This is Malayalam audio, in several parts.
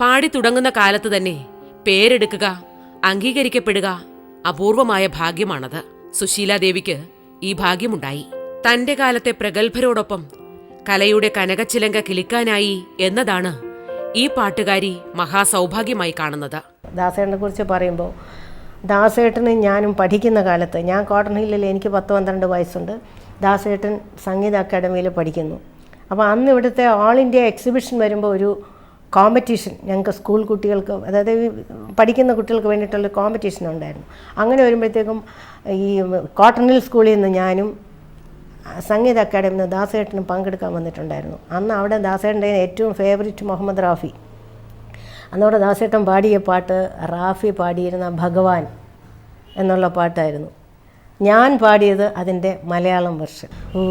പാടി തുടങ്ങുന്ന കാലത്ത് തന്നെ പേരെടുക്കുക അംഗീകരിക്കപ്പെടുക അപൂർവമായ ഭാഗ്യമാണത്. സുശീലാദേവിക്ക് ഈ ഭാഗ്യമുണ്ടായി. തന്റെ കാലത്തെ പ്രഗത്ഭരോടൊപ്പം കലയുടെ കനകച്ചിലങ്ക കിളിക്കാനായി എന്നതാണ് ഈ പാട്ടുകാരി മഹാസൗഭാഗ്യമായി കാണുന്നത്. ദാസേട്ടനെ കുറിച്ച് പറയുമ്പോൾ ദാസേട്ടന് ഞാനും പഠിക്കുന്ന കാലത്ത് ഞാൻ കോട്ടൺ ഹില്ലിൽ എനിക്ക് പത്ത് പന്ത്രണ്ട് വയസ്സുണ്ട് ദാസേട്ടൻ സംഗീത അക്കാദമിയിൽ പഠിക്കുന്നു. അപ്പോൾ അന്ന് ഇവിടുത്തെ ഓൾ ഇന്ത്യ എക്സിബിഷൻ വരുമ്പോൾ ഒരു കോമ്പറ്റീഷൻ ഞങ്ങൾക്ക് സ്കൂൾ കുട്ടികൾക്ക് അതായത് പഠിക്കുന്ന കുട്ടികൾക്ക് വേണ്ടിയിട്ടുള്ള കോമ്പറ്റീഷൻ ഉണ്ടായിരുന്നു. അങ്ങനെ വരുമ്പോഴത്തേക്കും ഈ കോട്ടൺ ഹിൽ സ്കൂളിൽ നിന്ന് ഞാനും സംഗീത അക്കാഡമിയിൽ നിന്ന് ദാസേട്ടനും പങ്കെടുക്കാൻ വന്നിട്ടുണ്ടായിരുന്നു. അന്ന് അവിടെ ദാസേട്ടന്റെ ഏറ്റവും ഫേവറിറ്റ് മുഹമ്മദ് റാഫി. അന്നവിടെ ദാസേട്ടൻ പാടിയ പാട്ട് റാഫി പാടിയിരുന്ന ഭഗവാൻ എന്നുള്ള പാട്ടായിരുന്നു. ഞാൻ പാടിയത് അതിന്റെ മലയാളം വെർഷൻ ഓ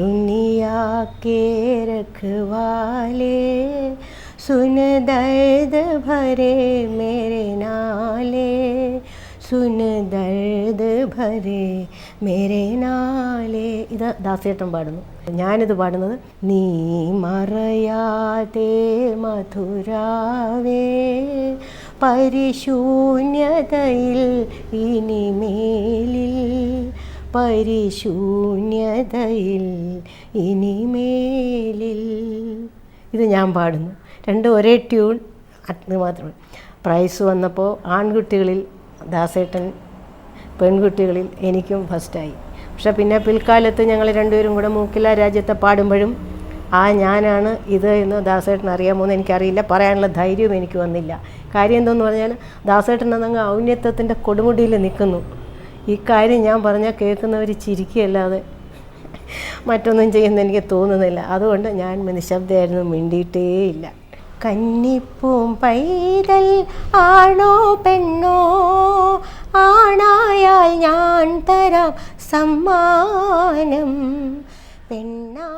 ദുനിയാ കേ സുന दर्द भरे मेरे नाले സുന ദർദ് ഭരേ മേരെ നാലേ ഇത് ദാസേട്ടൻ പാടുന്നു. ഞാനിത് പാടുന്നത് നീ മറയാതെ മധുരാവേ പരിശൂന്യതയിൽ ഇനിമേലിൽ പരിശൂന്യതയിൽ ഇനിമേലിൽ ഇത് ഞാൻ പാടുന്നു. രണ്ടും ഒരേ ട്യൂൺ. അത് മാത്രമേ പ്രൈസ് വന്നപ്പോൾ ആൺകുട്ടികളിൽ ദാസേട്ടൻ പെൺകുട്ടികളിൽ എനിക്കും ഫസ്റ്റായി പക്ഷെ പിന്നെ പിൽക്കാലത്ത് ഞങ്ങൾ രണ്ടുപേരും കൂടെ മൂക്കില രാജ്യത്തെ പാടുമ്പോഴും ആ ഞാനാണ് ഇത് എന്ന് ദാസേട്ടൻ അറിയാമോ എന്ന് എനിക്കറിയില്ല. പറയാനുള്ള ധൈര്യവും എനിക്ക് വന്നില്ല. കാര്യം എന്തെന്ന് പറഞ്ഞാൽ ദാസേട്ടൻ എന്നങ്ങ് ഔന്നത്വത്തിന്റെ കൊടുമുടിയിൽ നിൽക്കുന്നു. ഈ കാര്യം ഞാൻ പറഞ്ഞാൽ കേൾക്കുന്നവർ ചിരിക്കുകയല്ലാതെ മറ്റൊന്നും ചെയ്യുന്ന എനിക്ക് തോന്നുന്നില്ല. അതുകൊണ്ട് ഞാൻ നിശബ്ദമായിരുന്നു മിണ്ടിയിട്ടേയില്ല. കന്നിപ്പൂം പൈതൽ ആണോ പെണ്ണോ? ആണായാൽ ഞാൻ തരാം സമ്മാനം.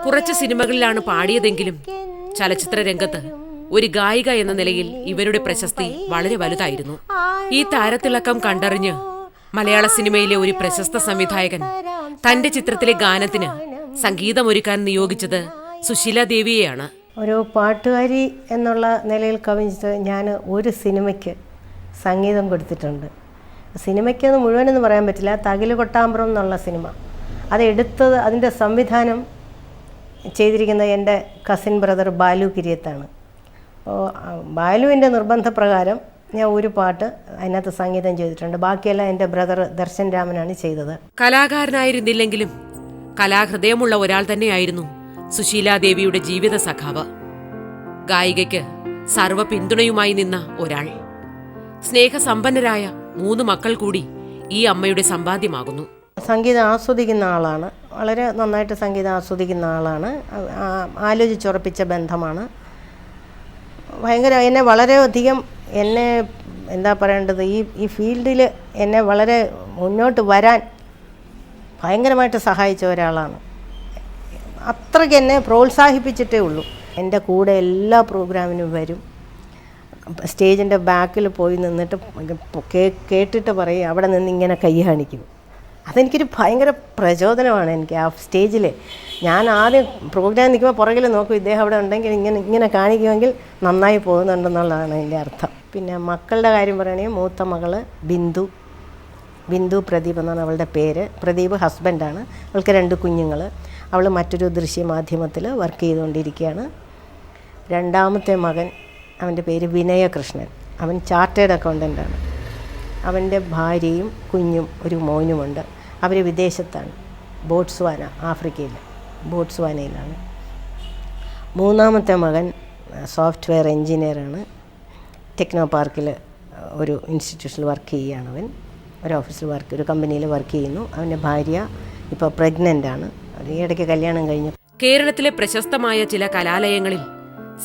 കുറച്ച് സിനിമകളിലാണ് പാടിയതെങ്കിലും ചലച്ചിത്ര രംഗത്ത് ഒരു ഗായിക എന്ന നിലയിൽ ഇവരുടെ പ്രശസ്തി വളരെ വലുതായിരുന്നു. ഈ താരത്തിളക്കം കണ്ടറിഞ്ഞ് മലയാള സിനിമയിലെ ഒരു പ്രശസ്ത സംവിധായകൻ തന്റെ ചിത്രത്തിലെ ഗാനത്തിന് സംഗീതമൊരുക്കാൻ നിയോഗിച്ചത് സുശീല ദേവിയെയാണ്. ഒരു പാട്ടുകാരി എന്നുള്ള നിലയിൽ കവിഞ്ഞിട്ട് ഞാൻ ഒരു സിനിമയ്ക്ക് സംഗീതം കൊടുത്തിട്ടുണ്ട്. സിനിമയ്ക്കൊന്നും മുഴുവനൊന്നും പറയാൻ പറ്റില്ല. തകിൽ കൊട്ടാമ്പ്രം എന്നുള്ള സിനിമ. അതെടുത്തത് അതിന്റെ സംവിധാനം ചെയ്തിരിക്കുന്നത് എന്റെ കസിൻ ബ്രദർ ബാലു കിരിയത്താണ്. അപ്പോൾ ബാലുവിന്റെ നിർബന്ധപ്രകാരം ഞാൻ ഒരു പാട്ട് അതിനകത്ത് സംഗീതം ചെയ്തിട്ടുണ്ട്. ബാക്കിയെല്ലാം എന്റെ ബ്രദർ ദർശൻ രാമനാണ് ചെയ്തത്. കലാകാരനായിരുന്നില്ലെങ്കിലും കലാഹൃദയമുള്ള ഒരാൾ തന്നെയായിരുന്നു സുശീലാദേവിയുടെ ജീവിത സഖാവ്. ഗായികയ്ക്ക് സർവ പിന്തുണയുമായി നിന്ന ഒരാൾ. സ്നേഹസമ്പന്നരായ മൂന്ന് മക്കൾ കൂടി ഈ അമ്മയുടെ സമ്പാദ്യമാകുന്നു. സംഗീതം ആസ്വദിക്കുന്ന ആളാണ്. വളരെ നന്നായിട്ട് സംഗീതം ആസ്വദിക്കുന്ന ആളാണ്. ആലോചിച്ചുറപ്പിച്ച ബന്ധമാണ്. ഭയങ്കര എന്നെ വളരെയധികം എന്നെ എന്താ പറയേണ്ടത് ഈ ഈ ഫീൽഡിൽ എന്നെ വളരെ മുന്നോട്ട് വരാൻ ഭയങ്കരമായിട്ട് സഹായിച്ച ഒരാളാണ്. അത്രയ്ക്ക് എന്നെ പ്രോത്സാഹിപ്പിച്ചിട്ടേ ഉള്ളൂ. എന്റെ കൂടെ എല്ലാ പ്രോഗ്രാമിനും വരും. സ്റ്റേജിന്റെ ബാക്കിൽ പോയി നിന്നിട്ട് കേട്ടിട്ട് പറയും അവിടെ നിന്ന് ഇങ്ങനെ കൈ കാണിക്കും. അതെനിക്കൊരു ഭയങ്കര പ്രചോദനമാണ് എനിക്ക് ആ സ്റ്റേജിൽ. ഞാൻ ആദ്യം പ്രോഗ്രാം നിൽക്കുമ്പോൾ പുറകിൽ നോക്കും ഇദ്ദേഹം അവിടെ ഉണ്ടെങ്കിൽ ഇങ്ങനെ ഇങ്ങനെ കാണിക്കുമെങ്കിൽ നന്നായി പോകുന്നുണ്ടെന്നുള്ളതാണ് എന്റെ അർത്ഥം. പിന്നെ മക്കളുടെ കാര്യം പറയുകയാണെങ്കിൽ മൂത്ത മകൾ ബിന്ദു. ബിന്ദു പ്രദീപ് എന്നാണ് അവളുടെ പേര്. പ്രദീപ് ഹസ്ബൻഡാണ്. അവൾക്ക് രണ്ട് കുഞ്ഞുങ്ങൾ. അവൾ മറ്റൊരു ദൃശ്യമാധ്യമത്തിൽ വർക്ക് ചെയ്തുകൊണ്ടിരിക്കുകയാണ്. രണ്ടാമത്തെ മകൻ അവന്റെ പേര് വിനയകൃഷ്ണൻ. അവൻ ചാർട്ടേഡ് അക്കൗണ്ടന്റാണ്. അവന്റെ ഭാര്യയും കുഞ്ഞും ഒരു മോനുമുണ്ട്. അവർ വിദേശത്താണ് ബോട്സ്വാന ആഫ്രിക്കയിൽ ബോട്സ്വാനയിലാണ്. മൂന്നാമത്തെ മകൻ സോഫ്റ്റ്വെയർ എൻജിനീയറാണ്. ടെക്നോ പാർക്കിൽ ഒരു ഇൻസ്റ്റിറ്റ്യൂഷനിൽ വർക്ക് ചെയ്യുകയാണ് അവൻ. ഒരു ഓഫീസിൽ വർക്ക് ഒരു കമ്പനിയിൽ വർക്ക് ചെയ്യുന്നു. അവന്റെ ഭാര്യ ഇപ്പോൾ പ്രഗ്നന്റ് ആണ് അവർ ഈ ഇടയ്ക്ക് കല്യാണം കഴിഞ്ഞു. കേരളത്തിലെ പ്രശസ്തമായ ചില കലാലയങ്ങളിൽ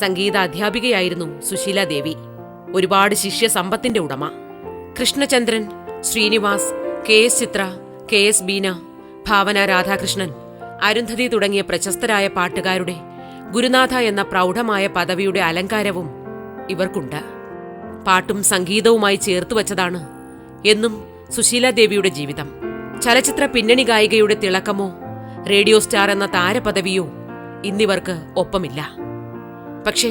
സംഗീത അധ്യാപികയായിരുന്നു സുശീല ദേവി. ഒരുപാട് ശിഷ്യ സമ്പത്തിന്റെ ഉടമ. Krishnachandran Srinivas K S Chithra K S Beena Bhavana Radhakrishnan Arundhathi തുടങ്ങിയ പ്രശസ്തരായ പാട്ടുകാരുടെ ഗുരുനാഥ എന്ന പ്രൗഢമായ പദവിയുടെ അലങ്കാരവും ഇവർക്കുണ്ട്. പാട്ടും സംഗീതവുമായി ചേർത്തു വച്ചതാണ് എന്നും സുശീല ദേവിയുടെ ജീവിതം. ചലച്ചിത്ര പിന്നണി ഗായികയുടെ തിളക്കമോ റേഡിയോ സ്റ്റാർ എന്ന താരപദവിയോ ഇന്നിവർക്ക് ഒപ്പമില്ല. പക്ഷേ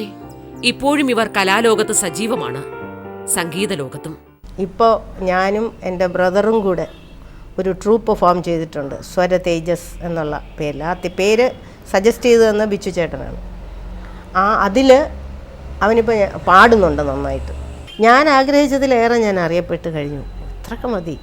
ഇപ്പോഴും ഇവർ കലാലോകത്ത് സജീവമാണ് സംഗീത ലോകത്തും ഇപ്പോൾ ഞാനും എന്റെ ബ്രദറും കൂടെ ഒരു ട്രൂപ്പ് ഫോം ചെയ്തിട്ടുണ്ട് സ്വര തേജസ് എന്നുള്ള പേരിൽ. ആ പേര് സജസ്റ്റ് ചെയ്തു തന്ന ബിച്ചു ചേട്ടനാണ്. ആ അതിൽ അവനിപ്പോൾ പാടുന്നുണ്ട് നന്നായിട്ട്. ഞാൻ ആഗ്രഹിച്ചതിലേറെ ഞാൻ അറിയപ്പെട്ട് കഴിഞ്ഞു. അത്രയ്ക്ക് മതി.